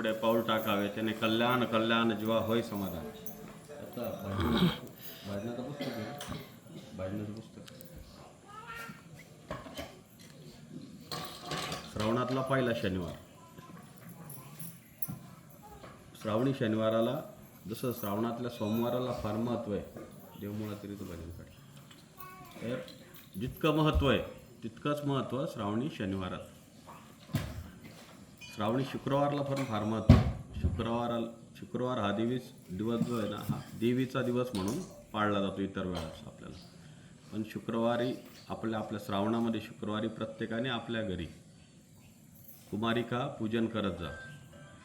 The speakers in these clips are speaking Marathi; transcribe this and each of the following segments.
पुढे पाऊल टाकावे. त्याने कल्याण कल्याण जीवा होय समाधान. आता भजन- भजनाचं पुस्तक आहे. भजनाचं पुस्तक. श्रावणातला पहिला शनिवार. श्रावणी शनिवाराला जसं श्रावणातल्या सोमवाराला फार महत्त्व आहे देवमुळा तरी भजन काढ तर जितकं महत्त्व आहे तितकंच महत्त्व श्रावणी शनिवारात. श्रावणी शुक्रवारला पण फार महत्त्व शुक्रवार शुक्रवार हा देवीस दिवस जो आहे ना हा देवीचा दिवस म्हणून पाळला जातो इतर वेळेस आपल्याला. पण शुक्रवारी आपल्या आपल्या श्रावणामध्ये शुक्रवारी प्रत्येकाने आपल्या घरी कुमारिका पूजन करत जा.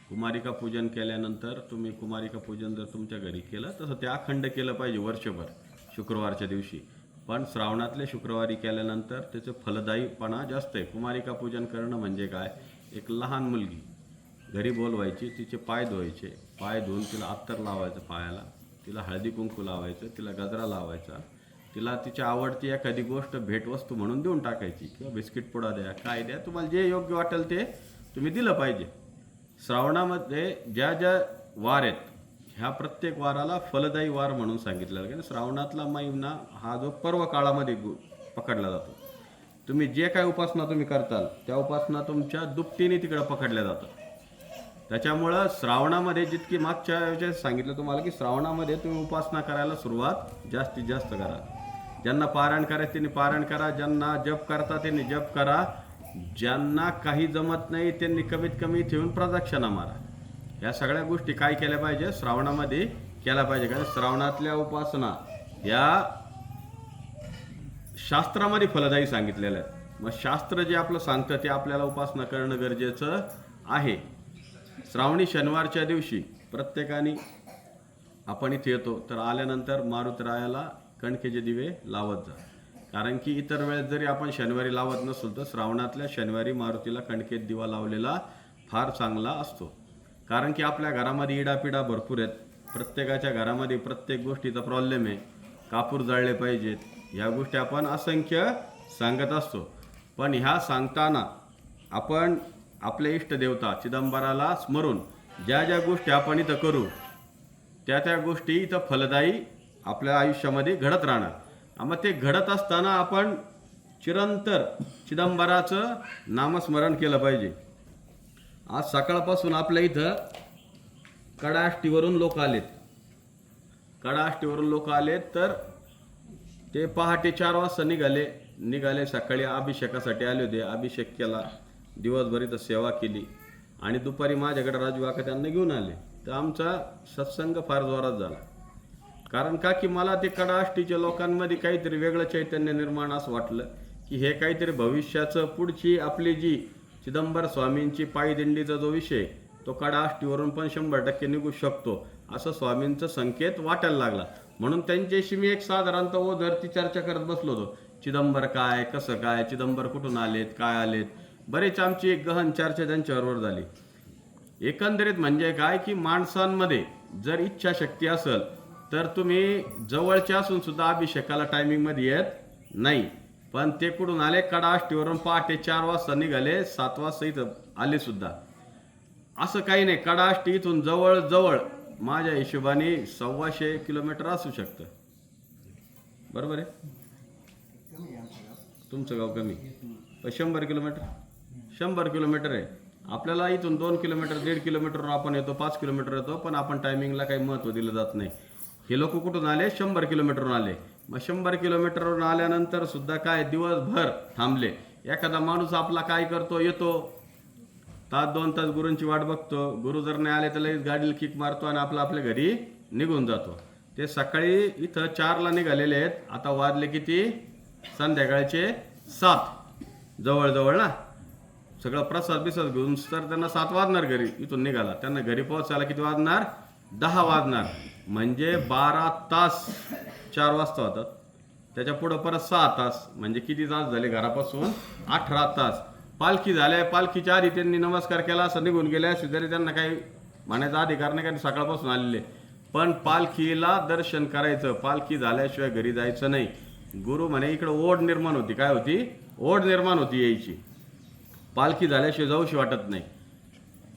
कुमारिका पूजन केल्यानंतर तुम्ही कुमारिका पूजन जर तुमच्या घरी केलं तसं ते अखंड केलं पाहिजे वर्षभर शुक्रवारच्या दिवशी. पण श्रावणातल्या शुक्रवारी केल्यानंतर त्याचं फलदायीपणा जास्त आहे. कुमारिका पूजन करणं म्हणजे काय? एक लहान मुलगी घरी बोलवायची तिचे पाय धुवायचे. पाय धुवून तिला अत्तर लावायचं पायाला तिला हळदी कुंकू लावायचं तिला गजरा लावायचा. तिला तिच्या आवडती एखादी गोष्ट भेटवस्तू म्हणून देऊन टाकायची किंवा बिस्किट पुडा द्या काय द्या तुम्हाला जे योग्य वाटेल ते तुम्ही दिलं पाहिजे. श्रावणामध्ये ज्या ज्या वार आहेत ह्या प्रत्येक वाराला फलदायी वार म्हणून सांगितलेलं कारण श्रावणातला महिना हा जो पर्व काळामध्ये गु- पकडला जातो. तुम्ही जे काय उपासना तुम्ही करताल त्या उपासना तुमच्या दुपटीने तिकडं पकडल्या जातात. त्याच्यामुळं श्रावणामध्ये जितकी मागच्या वेळेस सांगितलं तुम्हाला की श्रावणामध्ये तुम्ही उपासना करायला सुरुवात जास्तीत जास्त करा. ज्यांना पारायण करायचं त्यांनी पारायण करा ज्यांना जप करता त्यांनी जप करा. ज्यांना काही जमत नाही त्यांनी कमीत कमी ठेवून प्रदक्षिणा मारा. या सगळ्या गोष्टी काय केल्या पाहिजे? श्रावणामध्ये केल्या पाहिजे. कारण श्रावणातल्या उपासना या शास्त्रामध्ये फलदायी सांगितलेलं आहे. मग शास्त्र जे आपलं सांगतं ते आपल्याला उपासना करणं गरजेचं आहे. श्रावणी शनिवारच्या दिवशी प्रत्येकाने आपण इथे येतो तर आल्यानंतर मारुतरायाला कणकेचे दिवे लावत जा. कारण की इतर वेळेस जरी आपण शनिवारी लावत नसलो तर श्रावणातल्या शनिवारी मारुतीला कणकेत दिवा लावलेला फार चांगला असतो. कारण की आपल्या घरामध्ये इडापिडा भरपूर आहेत. प्रत्येकाच्या घरामध्ये प्रत्येक गोष्टीचा प्रॉब्लेम आहे. कापूर जाळले पाहिजेत. या गोष्टी आपण असंख्य सांगत असतो. पण ह्या सांगताना आपण आपले इष्टदेवता चिदंबराला स्मरून ज्या ज्या गोष्टी आपण इथं करू त्या त्या गोष्टी इथं फलदायी आपल्या आयुष्यामध्ये घडत राहणार. मग ते घडत असताना आपण चिरंतर चिदंबराचं नामस्मरण केलं पाहिजे. आज सकाळपासून आपल्या इथं कडाष्टीवरून लोक आलेत. कडाष्टीवरून लोक आलेत तर ते पहाटे चार वाजता निघाले निघाले सकाळी अभिषेकासाठी आले होते. अभिषेक केला. दिवसभर इथं सेवा केली. आणि दुपारी माझ्याकडे राजवाका त्यांना घेऊन आले. तर आमचा सत्संग फार जोरात झाला. कारण का की मला ते कडाष्टीच्या लोकांमध्ये काहीतरी वेगळं चैतन्य निर्माण असं वाटलं की हे काहीतरी भविष्याचं पुढची आपली जी चिदंबर स्वामींची पायदिंडीचा जो विषय तो कडाष्टीवरून पण शंभर टक्के निघू शकतो असं स्वामींचं संकेत वाटायला लागला. म्हणून त्यांच्याशी मी एक साधारणतः ओ धरती चर्चा करत बसलो होतो. चिदंबर काय कसं काय चिदंबर कुठून आलेत काय आलेत? बरेच आमची एक गहन चर्चा त्यांच्याबरोबर झाली. एकंदरीत म्हणजे काय की माणसांमध्ये जर इच्छाशक्ती असेल तर तुम्ही जवळचे असून सुद्धा अभिषेकाला टायमिंगमध्ये येत नाही. पण ते कुठून आले? कडाष्टीवरून पहाटे चार वाजता निघाले सात वाजता इथं आले सुद्धा. असं काही नाही. कडाष्टी इथून जवळ जवळ माझ्या हिशोबाने सव्वाशे किलोमीटर असू शकतं. बरोबर आहे? तुमचं गाव कमी. पण शंभर किलोमीटर? शंभर किलोमीटर आहे. आपल्याला इथून दोन किलोमीटर दीड किलोमीटरवर आपण येतो पाच किलोमीटर येतो पण आपण टायमिंगला काही महत्त्व दिलं जात नाही. हे लोक कुठून आले? शंभर किलोमीटरवरून आले. मग शंभर किलोमीटरवरून आल्यानंतर सुद्धा काय दिवसभर थांबले? एखादा माणूस आपला काय करतो येतो. तास दोन तास गुरूंची वाट बघतो. गुरु जर नाही आले तर लगेच गाडीला किक मारतो आणि आपला आपल्या घरी निघून जातो. ते सकाळी इथं चारला निघालेले आहेत. आता वाजले किती? संध्याकाळचे सात. जवळजवळ ना? सगळं प्रसाद बिसाद घेऊन तर त्यांना सात वाजणार घरी. इथून निघाला. त्यांना घरी पोहोचायला किती वाजणार? दहा वाजणार. म्हणजे बारा तास चार वाजता होतात. त्याच्या पुढं परत सहा तास. म्हणजे किती तास झाले? घरापासून अठरा तास. पालखी झाल्या पालखीच्या आधी त्यांनी नमस्कार केला असं निघून गेले असे जरी त्यांना काही म्हणायचा अधिकार नाही कारण सकाळपासून आलेले. पण पालखीला दर्शन करायचं. पालखी झाल्याशिवाय घरी जायचं नाही. गुरु म्हणे इकडं ओढ निर्माण होती. काय होती? ओढ निर्माण होती यायची. पालखी झाल्याशिवाय जाऊशी वाटत नाही.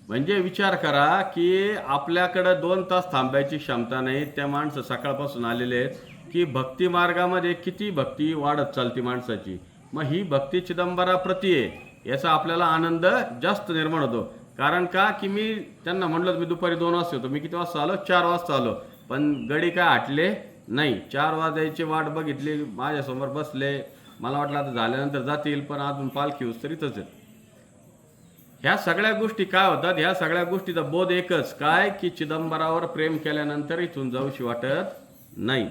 म्हणजे विचार करा की आपल्याकडं दोन तास थांबायची क्षमता नाही. त्या माणसं सकाळपासून आलेले आहेत की भक्ती मार्गामध्ये किती भक्ती वाढत चालती माणसाची. मग ही भक्ती चिदंबराप्रती आहे. याचा आपल्याला आनंद जास्त निर्माण होतो. कारण का? की मी त्यांना म्हणलं मी दुपारी दोन वाजता होतो मी किती वाजता आलो? चार वाजता आलो. पण गडी काय आटले? नाही. चार वाजायची वाट बघितली माझ्यासमोर बसले. मला वाटलं आता झाल्यानंतर जातील पण अजून पालखी होस तर इथंच ह्या सगळ्या गोष्टी काय होतात? ह्या सगळ्या गोष्टीचा बोध एकच. काय? की चिदंबरावर प्रेम केल्यानंतर इथून जाऊशी वाटत नाही.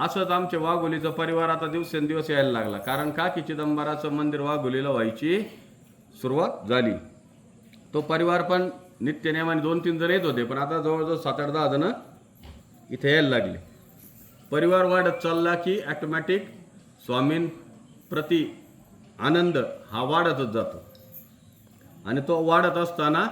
असंच आमच्या वाघोलीचा परिवार आता दिवसेंदिवस यायला लागला. कारण का की चिदंबराचं मंदिर वाघोलीला व्हायची सुरुवात झाली. तो परिवार पण नित्यनेमाने दोन तीन जण येत होते पण आता जवळजवळ सात आठ दहा जणं इथे यायला लागले. परिवार वाढत चालला की ॲटोमॅटिक स्वामींप्रती आनंद हा वाढतच जातो. आणि तो वाढत असताना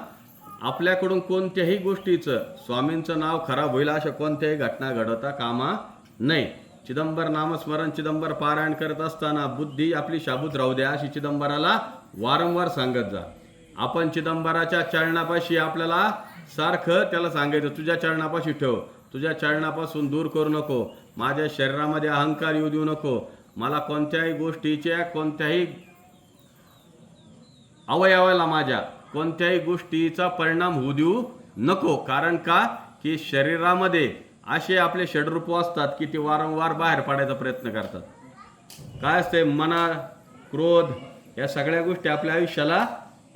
आपल्याकडून कोणत्याही गोष्टीचं स्वामींचं नाव खराब होईल अशा कोणत्याही घटना घडवता कामा नाही. चिदंबर नामस्मरण चिदंबर पारायण करत असताना बुद्धी आपली शाबूत राहू द्या अशी चिदंबराला वारंवार सांगत जा. आपण चिदंबराच्या चरणापाशी आपल्याला सारखं त्याला सांगायचं तुझ्या चरणापाशी ठेव. तुझ्या चरणापासून दूर करू नको. माझ्या शरीरामध्ये अहंकार येऊ देऊ नको. मला कोणत्याही गोष्टीच्या कोणत्याही अवयवाला माझ्या कोणत्याही गोष्टीचा परिणाम होऊ देऊ नको. कारण का? की शरीरामध्ये असे आपले षडरूप असतात की ते वारंवार बाहेर पाडायचा प्रयत्न करतात. काय असते मना क्रोध या सगळ्या गोष्टी आपल्या आयुष्याला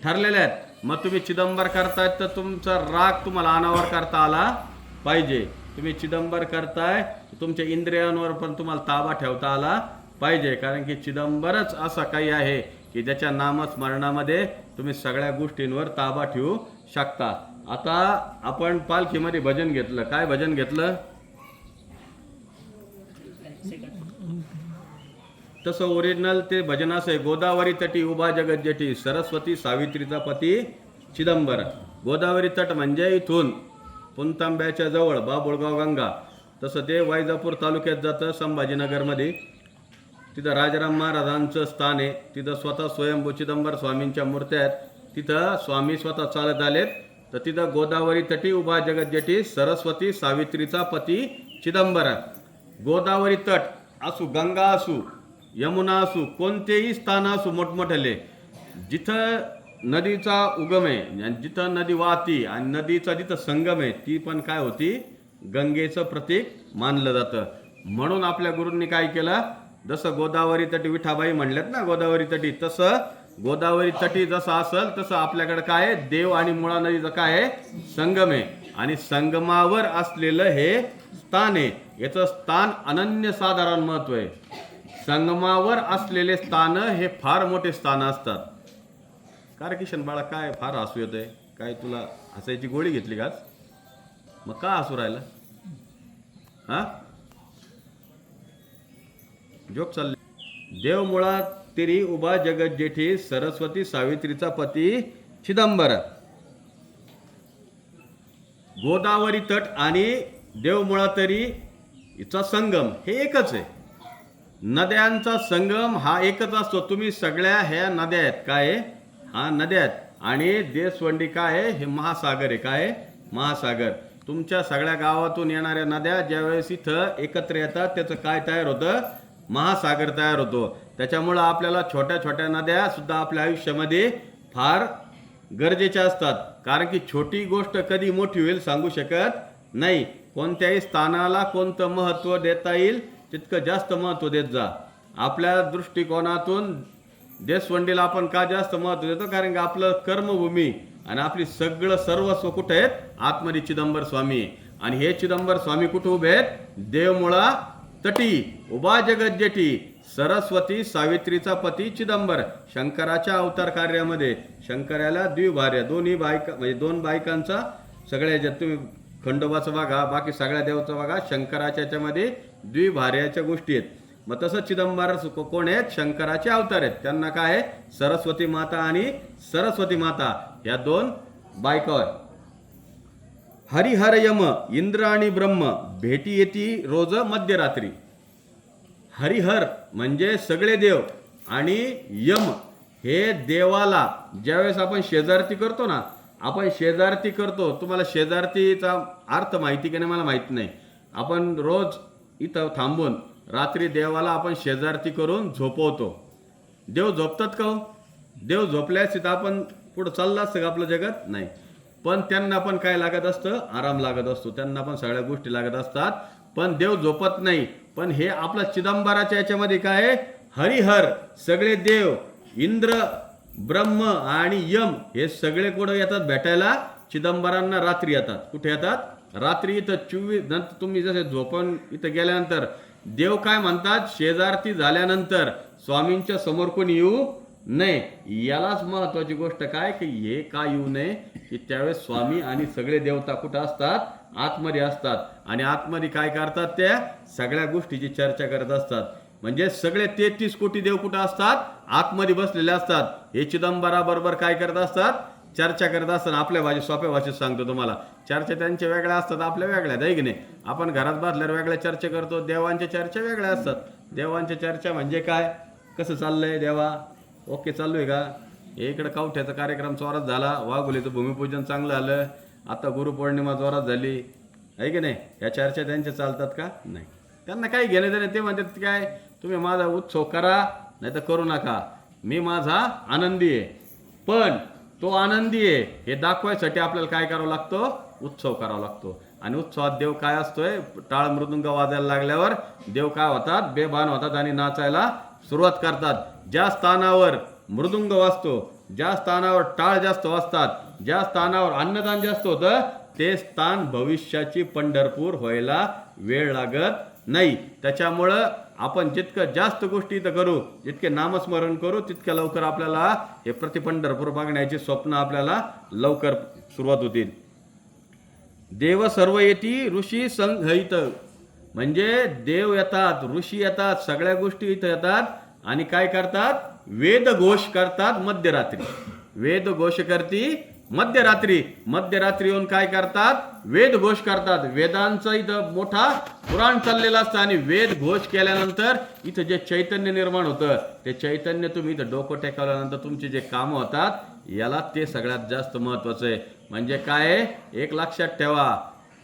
ठरलेल्या आहेत. मग तुम्ही चिदंबर करतायत तर तुमचा राग तुम्हाला अनावर करता आला पाहिजे. तुम्ही चिदंबर करताय तुमच्या इंद्रियांवर पण तुम्हाला ताबा ठेवता आला पाहिजे. कारण की चिदंबरच असा काही आहे की ज्याच्या नामस्मरणामध्ये तुम्ही सगळ्या गोष्टींवर ताबा ठेवू शकता. आता आपण पालखीमध्ये भजन घेतलं. काय भजन घेतलं? तसं ओरिजिनल ते भजन असं आहे गोदावरी तटी उभा जगत जेठी. सरस्वती सावित्रीचा पती चिदंबर. गोदावरी तट म्हणजे इथून पुंतांब्याच्या जवळ बाबुळगाव गंगा. तसं ते वैजापूर तालुक्यात जातं संभाजीनगरमध्ये. तिथं राजाराम महाराजांचं स्थान आहे. तिथं स्वतः स्वयंभू चिदंबर स्वामींच्या मूर्त्या आहेत. तिथं स्वामी स्वतः चालत आलेत. तर तिथं गोदावरी तटी उभा जगत सरस्वती सावित्रीचा पती चिदंबर. गोदावरी तट असू गंगा असू यमुना असू कोणतेही स्थान असू मोठमोठले. जिथं नदीचा उगम आहे आणि जिथं नदी वाहती आणि नदीचा जिथं संगम आहे ती पण काय होती? गंगेचं प्रतीक मानलं जातं. म्हणून आपल्या गुरूंनी काय केलं? जसं गोदावरी तटी विठाबाई म्हणल्यात ना गोदावरी तटी तसं गोदावरी तटी जसं असेल तसं आपल्याकडे काय आहे? देव आणि मुळा नदीचं काय आहे? संगम आहे. आणि संगमावर असलेलं हे स्थान आहे. याचं स्थान अनन्य साधारण महत्त्व आहे. संगमावर असलेले स्थान हे फार मोठे स्थान असतात. कार किशन बाळा काय फार हसू येत आहे काय तुला हसायची गोळी घेतली का मग का हसू राहिलं? हा? जोक चालले. देव मुळात तिरी उभा जगत जेठी सरस्वती सावित्रीचा पती चिदंबर. गोदावरी तट आणि देवमुळा तरी हिचा संगम हे एकच आहे. नद्यांचा संगम हा एकच असतो. तुम्ही सगळ्या ह्या नद्या आहेत. काय हा नद्या आहेत. आणि देशवंडी काय आहे? हे महासागर आहे. काय आहे? महासागर. तुमच्या सगळ्या गावातून येणाऱ्या नद्या ज्यावेळेस इथं एकत्र येतात त्याचं काय तयार होतं? महासागर तयार होतो. त्याच्यामुळं आपल्याला छोट्या छोट्या नद्यासुद्धा आपल्या आयुष्यामध्ये फार गरजेच्या असतात. कारण की छोटी गोष्ट कधी मोठी होईल सांगू शकत नाही. कोणत्याही स्थानाला कोणतं महत्त्व देता येईल तितकं जास्त महत्त्व देत जा. आपल्या दृष्टिकोनातून देशवंडीला आपण का जास्त महत्त्व देतो? कारण की आपलं कर्मभूमी आणि आपली सगळं सर्वस्व कुठं आहेत? आतमध्ये चिदंबर स्वामी. आणि हे चिदंबर स्वामी कुठे उभे आहेत? देवमुळा तटी उभा जगत सरस्वती सावित्रीचा पती चिदंबर शंकराच्या अवतार कार्यामध्ये शंकराला द्विभार्य दोन्ही बायका म्हणजे दोन बायकांचा सगळ्या ज्या तुम्ही खंडोबाचं बघा बाकी सगळ्या देवाचं बघा शंकराच्या याच्यामध्ये द्विभार्याच्या गोष्टी आहेत. मग तसं चिदंबर सु- कोण आहेत? शंकराचे अवतार आहेत. त्यांना काय आहे? सरस्वती माता आणि सरस्वती माता या दोन बायका आहेत. हरिहर यम इंद्र आणि ब्रह्म भेटी येती रोज मध्यरात्री हरिहर म्हणजे सगळे देव आणि यम हे देवाला. ज्यावेळेस आपण शेजारती करतो ना आपण शेजारती करतो तुम्हाला शेजारतीचा अर्थ माहिती की नाही मला माहीत नाही. आपण रोज इथं थांबून रात्री देवाला आपण शेजारती करून झोपवतो. देव झोपतात का हो? देव झोपल्यास इथं आपण पुढं चाललं असतं का आपलं जगात? नाही. पण त्यांना पण काय लागत असतं? आराम लागत असतो. त्यांना पण सगळ्या गोष्टी लागत असतात. पण देव झोपत नाही. पण हे आपल्या चिदंबराच्या याच्यामध्ये काय आहे? हरिहर सगळे देव इंद्र ब्रह्म आणि यम हे सगळे कुठं येतात भेटायला? चिदंबरांना रात्री येतात. कुठे येतात? रात्री इथं चोवीस नंतर तुम्ही जसे झोपून इथं गेल्यानंतर देव काय म्हणतात? शेजारती झाल्यानंतर स्वामींच्या समोर कोण येऊ? नाही यालाच महत्वाची गोष्ट काय की हे का येऊ नये की त्यावेळेस स्वामी आणि सगळे देवता कुठं असतात? आतमध्ये असतात. आणि आतमध्ये काय करतात त्या? सगळ्या गोष्टीची चर्चा करत असतात. म्हणजे सगळे तेहतीस कोटी देव कुठं असतात? आतमध्ये बसलेले असतात. हे चिदंबराबरोबर काय करत असतात? चर्चा करत असताना आपल्या भाषेत सोप्या भाषेत सांगतो तुम्हाला. चर्चा त्यांच्या वेगळ्या असतात आपल्या वेगळ्या आहे की नाही? आपण घरात बसल्यावर वेगळ्या चर्चा करतो. देवांच्या चर्चा वेगळ्या असतात. देवांच्या चर्चा म्हणजे काय? कसं चाललंय देवा? ओके चालू आहे का इकडं कवठ्याचा कार्यक्रम जोरात झाला. वाघोलीचं भूमिपूजन चांगलं आलं. आता गुरुपौर्णिमा जोरात झाली. आहे की नाही? या चर्चा त्यांच्या चालतात का? नाही. त्यांना काही घेणं देणं ते म्हणतात काय तुम्ही माझा उत्सव करा नाही तर करू नका. मी माझा आनंदी आहे. पण तो आनंदी आहे हे दाखवायसाठी आपल्याला काय करावं लागतो? उत्सव करावा लागतो. आणि उत्सवात देव काय असतोय? टाळ मृदुंग वाजायला लागल्यावर देव काय होतात? बेभान होतात आणि नाचायला सुरुवात करतात. ज्या स्थानावर मृदुंग वाजतो ज्या स्थानावर टाळ जास्त वाजतात ज्या स्थानावर अन्नदान जास्त होतं ते स्थान भविष्याची पंढरपूर व्हायला वेळ लागत नाही. त्याच्यामुळं आपण जितकं जास्त गोष्टी इथं करू जितके नामस्मरण करू तितक्या लवकर आपल्याला हे प्रति पंढरपूर स्वप्न आपल्याला लवकर सुरुवात होतील. देव सर्व येती ऋषी संघहित म्हणजे देव येतात ऋषी येतात सगळ्या गोष्टी इथं येतात. आणि काय करतात? वेद घोष करतात मध्यरात्री. वेद घोष करती मध्यरात्री. मध्यरात्री येऊन काय करतात? वेद घोष करतात. वेदांचा इथं मोठा पुराण चाललेला असतं आणि वेद घोष केल्यानंतर इथं जे चैतन्य निर्माण होतं ते चैतन्य तुम्ही इथं डोकं टेकवल्यानंतर तुमचे जे कामं होतात याला ते सगळ्यात जास्त महत्वाचं आहे. म्हणजे काय एक लक्षात ठेवा.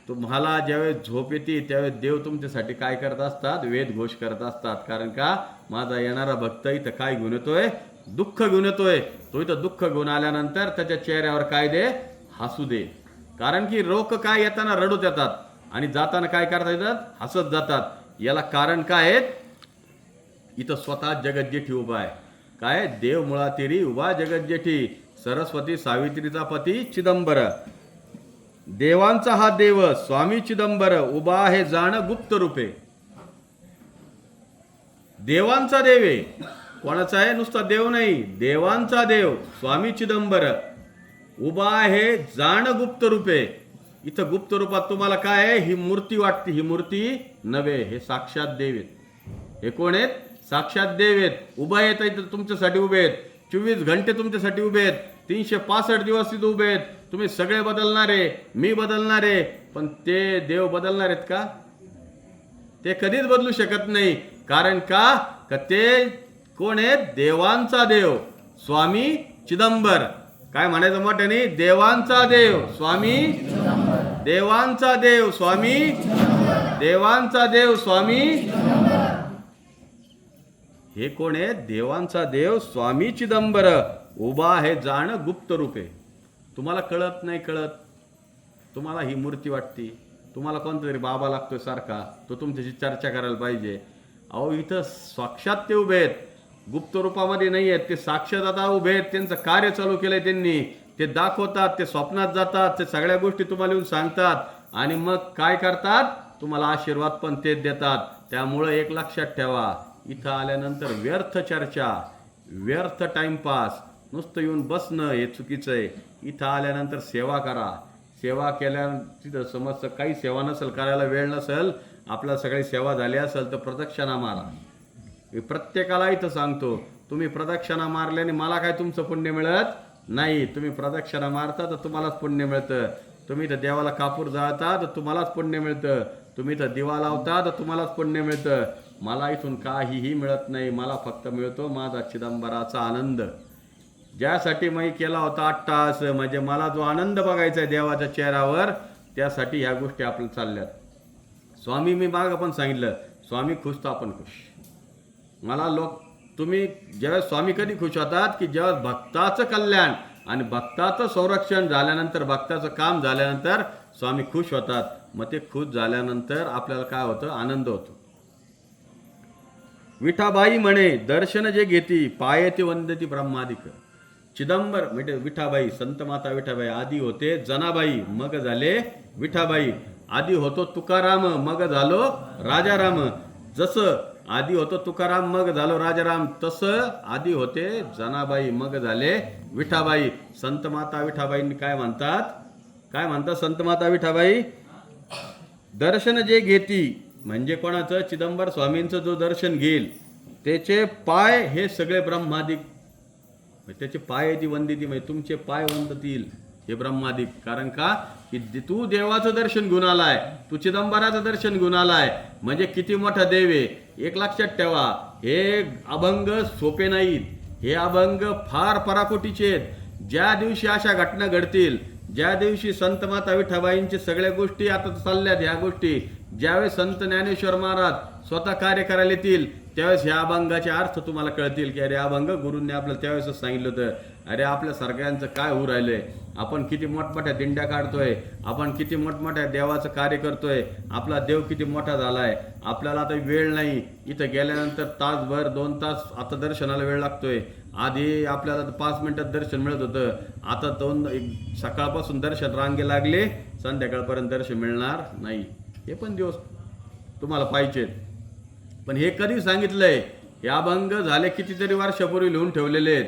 तुम्हाला ज्यावेळेस झोप येते त्यावेळेस देव तुमच्यासाठी काय करत असतात? वेद घोष करत असतात. कारण का? माझा येणारा भक्त इथं काय घेऊन येतोय दुःख घेऊन येतोय तो इथं दुःख घेऊन आल्यानंतर त्याच्या चेहऱ्यावर काय दे हसू दे कारण की रोख काय येताना रडूत येतात आणि जाताना काय करता येतात हसत जातात याला कारण काय आहे इथं स्वतः जगज्जेठी उभा आहे काय देव मुळा तेरी उभा जगज्जेठी सरस्वती सावित्रीचा पती चिदंबर देवांचा हा देव स्वामी चिदंबर उभा आहे जाण गुप्त रूपे देवांचा देव आहे. कोणाचा आहे? नुसता देव नाही. देवांचा देव स्वामी चिदंबर. उभा आहे जाण गुप्त रूपे. इथं गुप्त रूपात तुम्हाला काय आहे? ही मूर्ती वाटते. ही मूर्ती नव्हे हे साक्षात देव आहेत. हे कोण आहेत? साक्षात देव आहेत. उभा आहेत इथं तुमच्यासाठी उभे आहेत. चोवीस घंटे तुमच्यासाठी उभे आहेत. तीनशे पासष्ट दिवस तिथे उभे आहेत. तुम्ही सगळे बदलणारे मी बदलणारे पण ते देव बदलणार आहेत का? ते कधीच बदलू शकत नाही. कारण का? का ते कोण आहे? देवांचा देव. स्वामी चिदंबर. काय म्हणायचं मोठ्याने? देवांचा देव. स्वामी देवांचा देव. स्वामी देवांचा देव. स्वामी हे कोण आहे? देवांचा देव. स्वामी चिदंबर. उभा आहे जाण गुप्त रूपे. तुम्हाला कळत नाही कळत. तुम्हाला ही मूर्ती वाटते. तुम्हाला कोणतरी बाबा लागतोय सारखा. तो तुमच्याशी चर्चा करायला पाहिजे. अहो इथं साक्षात ते उभे आहेत. गुप्त रूपामध्ये नाही आहेत. ते साक्षात आता उभे आहेत. त्यांचं कार्य चालू केलंय त्यांनी. ते दाखवतात ते स्वप्नात जातात ते सगळ्या गोष्टी तुम्हाला येऊन सांगतात. आणि मग काय करतात? तुम्हाला आशीर्वाद पण तेच देतात. त्यामुळं एक लक्षात ठेवा. इथं आल्यानंतर व्यर्थ चर्चा व्यर्थ टाइमपास. नुसतं येऊन बसणं हे चुकीचं आहे. इथं आल्यानंतर सेवा करा. सेवा केल्या तिथं समजतं काही सेवा नसेल करायला वेळ नसेल आपला सगळी सेवा झाली असेल तर प्रदक्षिणा मारा. मी प्रत्येकाला इथं सांगतो तुम्ही प्रदक्षिणा मारल्याने मला काय तुमचं पुण्य मिळत नाही. तुम्ही प्रदक्षिणा मारता तर तुम्हालाच पुण्य मिळतं. तुम्ही तर देवाला कापूर जाळता तर तुम्हालाच पुण्य मिळतं. तुम्ही तर दिवा लावता तर तुम्हालाच पुण्य मिळतं. मला इथून काहीही मिळत नाही मला फक्त मिळतो माझा चिदंबराचा आनंद. ज्यासाठी मी केला होता आठ तास म्हणजे मला जो आनंद बघायचा आहे देवाच्या चेहऱ्यावर त्यासाठी ह्या गोष्टी आपल्या चालल्यात. स्वामी मी माग पण सांगितलं. स्वामी खुश तर आपण खुश. मला लोक तुम्ही ज्यावेळेस स्वामी कधी खुश होतात की जेव्हा भक्ताचं कल्याण आणि भक्ताचं संरक्षण झाल्यानंतर भक्ताचं काम झाल्यानंतर स्वामी खुश होतात. मग ते खुश झाल्यानंतर आपल्याला काय होतं? आनंद होतो. विठाबाई म्हणे दर्शन जे घेती पायती वंदती ब्रह्मादिक. चिदंबर म्हणजे विठाबाई संत माता विठाबाई आधी होते. जनाबाई मग झाले विठाबाई. आधी होतो तुकाराम मग झालो राजाराम. जसं आधी होतो तुकाराम मग झालो राजाराम तसं आधी होते जनाबाई मग झाले विठाबाई. संत माता विठाबाईंनी काय म्हणतात? काय म्हणतात संत माता विठाबाई? दर्शन जे घेती म्हणजे कोणाचं? चिदंबर स्वामींचं जो दर्शन घेईल त्याचे पाय हे सगळे ब्रह्मादिक. म्हणजे त्याचे पाय ती वंदिती म्हणजे तुमचे पाय वंदतील. हे ब्रह्मादिक. कारण का? की तू देवाचं दर्शन घेऊन आलाय तू चिदंबराचं दर्शन घेऊन आलाय. म्हणजे किती मोठा देव आहे? एक लक्षात ठेवा हे अभंग सोपे नाहीत. हे अभंग फार पराकोटीचे आहेत. ज्या दिवशी अशा घटना घडतील ज्या दिवशी संत माता विठाबाईंचे सगळ्या गोष्टी आता चालल्यात ह्या गोष्टी ज्यावेळेस संत ज्ञानेश्वर महाराज स्वतः कार्य करायला येतील त्यावेळेस ह्या अभंगाचे अर्थ तुम्हाला कळतील की अरे अभंग गुरूंनी आपल्याला त्यावेळेस सांगितलं होतं. अरे आपल्या सरकारांचं काय होऊ राहिलंय? आपण किती मोठमोठ्या दिंड्या काढतोय? आपण किती मोठमोठ्या देवाचं कार्य करतोय? आपला देव किती मोठा झालाय? आपल्याला आता वेळ नाही. इथं गेल्यानंतर तासभर दोन तास आता दर्शनाला वेळ लागतोय. आधी आपल्याला पाच मिनिटात दर्शन मिळत होतं. आता दोन एक सकाळपासून दर्शन रांगे लागले. संध्याकाळपर्यंत दर्शन मिळणार नाही. हे पण दिवस तुम्हाला पाहिजेत. पण हे कधी सांगितलंय हे अभंग झाले कितीतरी वर्षापूर्वी लिहून ठेवलेले आहेत.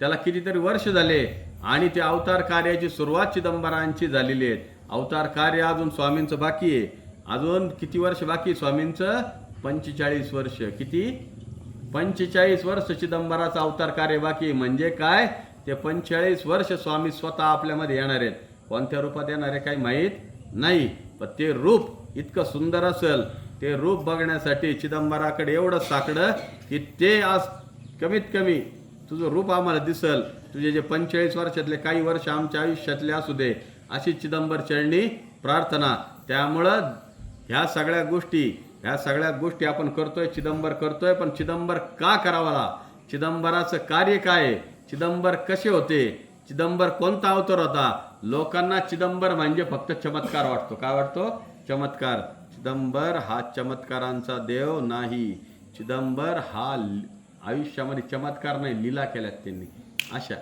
त्याला कितीतरी वर्ष झाले आणि ते अवतार कार्याची सुरुवात चिदंबरांची झालेली आहे. अवतार कार्य अजून स्वामींचं बाकी आहे. अजून किती वर्ष बाकी स्वामींचं? पंचेचाळीस वर्ष. किती? पंचेचाळीस वर्ष चिदंबराचं अवतार कार्य बाकी म्हणजे काय? ते पंचेचाळीस वर्ष स्वामी स्वतः आपल्यामध्ये येणार आहेत. कोणत्या रूपात येणार आहे काही माहीत नाही. पण ते रूप इतकं सुंदर असेल. ते रूप बघण्यासाठी चिदंबराकडे एवढं साकडं की ते आज कमीत कमी तुझं रूप आम्हाला दिसल. तुझे जे पंचेचाळीस वर्षातले काही वर्ष आमच्या आयुष्यातले असू दे अशी चिदंबर चरणी प्रार्थना. त्यामुळं ह्या सगळ्या गोष्टी ह्या सगळ्या गोष्टी आपण करतोय चिदंबर करतोय पण चिदंबर का करावा चिदंबराचं कार्य काय? चिदंबर कसे होते? चिदंबर कोणता अवतार होता? लोकांना चिदंबर म्हणजे फक्त चमत्कार वाटतो. काय वाटतो? चमत्कार. चिदंबर हा चमत्कारांचा देव नाही. चिदंबर हा आयुष्यामध्ये चमत्कार नाही लीला केल्यात त्यांनी. अशा.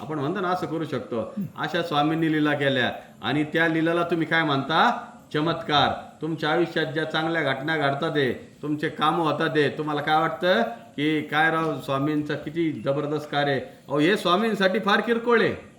आपण म्हणतो ना असं करू शकतो. अशा स्वामींनी लीला केल्या. आणि त्या लीलाला तुम्ही काय म्हणता? चमत्कार. तुमच्या आयुष्यात ज्या चांगल्या घटना घडतात आहे तुमचे कामं होतात आहे तुम्हाला काय वाटतं? की काय राव स्वामींचं किती जबरदस्त कार्य अहो हे स्वामींसाठी फार किरकोळ आहे.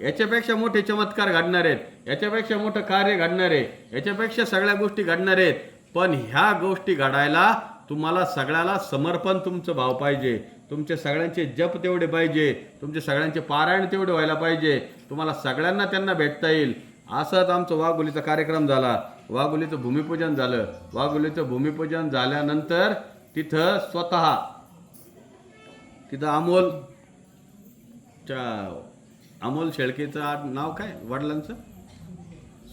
याच्यापेक्षा मोठे चमत्कार घडणार आहेत. याच्यापेक्षा मोठं कार्य घडणार आहे. याच्यापेक्षा सगळ्या गोष्टी घडणार आहेत. पण ह्या गोष्टी घडायला तुम्हाला सगळ्याला समर्पण तुमचं भाव पाहिजे. तुमचे सगळ्यांचे जप तेवढे पाहिजे. तुमचे सगळ्यांचे पारायण तेवढे व्हायला पाहिजे. तुम्हाला सगळ्यांना त्यांना भेटता येईल. असंच आमचं वाघोलीचा कार्यक्रम झाला. वाघोलीचं भूमिपूजन झालं. वाघोलीचं भूमिपूजन झाल्यानंतर तिथं स्वतः तिथं अमोल च्या अमोल शेळकेचं नाव काय? वडिलांचं?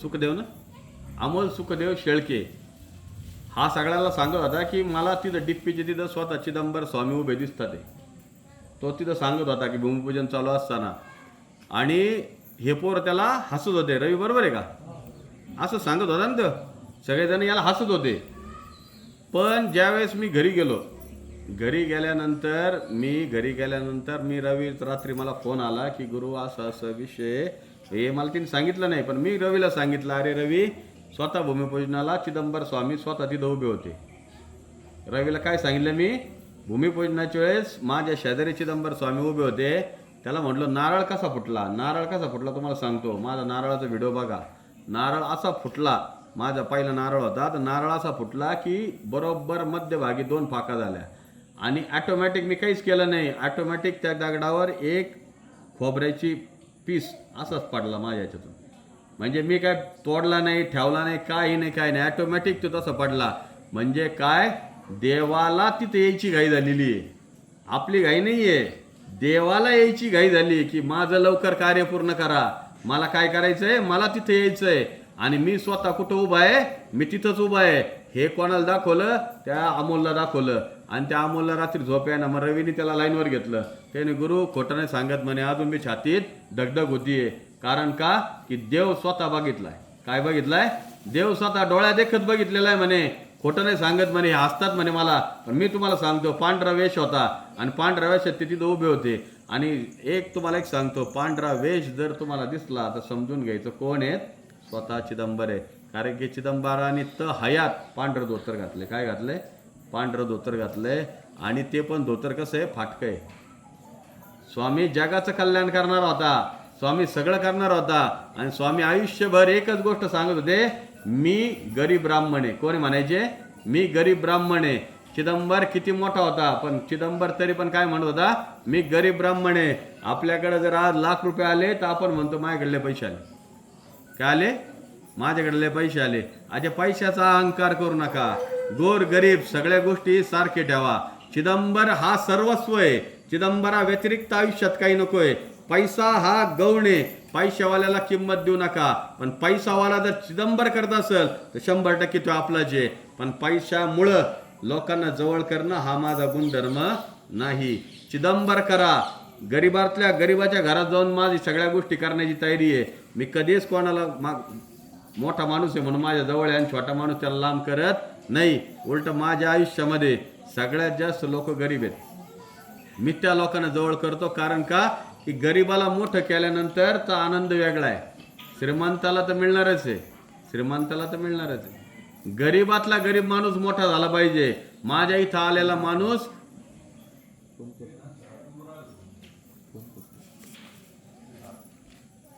सुखदेव ना अमोल सुखदेव शेळके. हा सगळ्याला सांगत होता की मला तिथं डिप्पीचे तिथं स्वतः चिदंबर स्वामी उभे दिसतात तो. तिथं सांगत होता की भूमिपूजन चालू असताना. आणि हे पोर त्याला हसत होते. रवी बरोबर आहे का? असं सांगत होता ना तर सगळेजण याला हसत होते. पण ज्यावेळेस मी घरी गेलो घरी गेल्यानंतर मी घरी गेल्यानंतर मी रवी रात्री मला फोन आला की गुरु असं असं विषय हे मला तिने सांगितलं नाही पण मी रवीला सांगितलं अरे रवी स्वतः भूमिपूजनाला चिदंबर स्वामी स्वतः तिथं उभे होते. रवीला काय सांगितलं मी? भूमिपूजनाच्या वेळेस माझ्या शेजारी चिदंबर स्वामी उभे होते. त्याला म्हटलं नारळ कसा फुटला? नारळ कसा फुटला तुम्हाला सांगतो. माझा नारळाचा व्हिडिओ बघा. नारळ असा फुटला माझा पहिला नारळ होता. तर नारळ असा फुटला की बरोबर मध्यभागी दोन फाका झाल्या. आणि ॲटोमॅटिक मी काहीच केलं नाही. ॲटोमॅटिक त्या दगडावर एक खोबऱ्याची पीस असाच पडला माझ्या याच्यातून. म्हणजे मी काय तोडला नाही ठेवला नाही काही नाही काही नाही. ॲटोमॅटिक तो तसा पडला. म्हणजे काय? देवाला तिथे यायची घाई झालेली आहे. आपली घाई नाही आहे देवाला यायची घाई झाली की माझं लवकर कार्य पूर्ण करा. मला काय करायचं आहे मला तिथे आहे आणि मी स्वतः कुठं उभा आहे? मी तिथंच उभा आहे. हे कोणाला दाखवलं? त्या अमोलला दाखवलं. आणि त्या अमोलला रात्री झोप ना मग रवीने त्याला लाईनवर घेतलं. त्याने गुरु खोटं नाही सांगत म्हणे अजून मी छातीत दगदग होतीये. कारण का? की देव स्वतः बघितलाय. काय बघितलाय? देव स्वतः डोळ्या देखत बघितलेला आहे म्हणे. खोटं नाही सांगत म्हणे हे हसतात म्हणे मला. पण मी तुम्हाला सांगतो पांढरा वेश होता. आणि पांढरा वेशात ते तिथं उभे होते. आणि एक तुम्हाला एक सांगतो पांढरा वेश जर तुम्हाला दिसला तर समजून घ्यायचं कोण आहेत? स्वतः चिदंबर. आहे कारण की चिदंबराने त हयात पांढरं धोतर घातले काय घातले पांढरं धोतर घातलंय. आणि ते पण धोतर कसं आहे? फाटकं आहे. स्वामी जगाचं कल्याण करणार होता. स्वामी सगळं करणार होता. आणि स्वामी आयुष्यभर एकच गोष्ट सांगत होते मी गरीब ब्राह्मण आहे. कोणी म्हणायचे? मी गरीब ब्राह्मण आहे. चिदंबर किती मोठा होता? पण चिदंबर तरी पण काय म्हणत होता? मी गरीब ब्राह्मण आहे. आपल्याकडे जर आज लाख रुपये आले तर आपण म्हणतो माझ्याकडले पैसे आले. काय आले? माझ्याकडले पैसे आले. अच्छा पैशाचा अहंकार करू नका. गोर गरीब सगळ्या गोष्टी सारखे ठेवा. चिदंबर हा सर्वस्व आहे. चिदंबरा व्यतिरिक्त आयुष्यात काही नकोय. पैसा हा गौण आहे. पैशावाल्याला किंमत देऊ नका. पण पैसावाला जर चिदंबर करत असेल तर शंभर टक्के तो आपला जे पण पैशामुळं लोकांना जवळ करणं हा माझा गुणधर्म नाही. चिदंबर करा. गरीबातल्या गरीबाच्या घरात जाऊन माझी सगळ्या गोष्टी करण्याची तयारी आहे. मी कधीच कोणाला मा मोठा माणूस आहे म्हणून माझ्या जवळ आहे आणि छोटा माणूस त्याला लांब करत नाही. उलट माझ्या आयुष्यामध्ये सगळ्यात जास्त लोक गरीब आहेत. मी त्या लोकांना जवळ करतो. कारण का? की गरीबाला मोठं केल्यानंतर तो आनंद वेगळा आहे. श्रीमंताला तर मिळणारच आहे. श्रीमंताला तर मिळणारच आहे. गरीबातला गरीब माणूस मोठा झाला पाहिजे. माझ्या इथं आलेला माणूस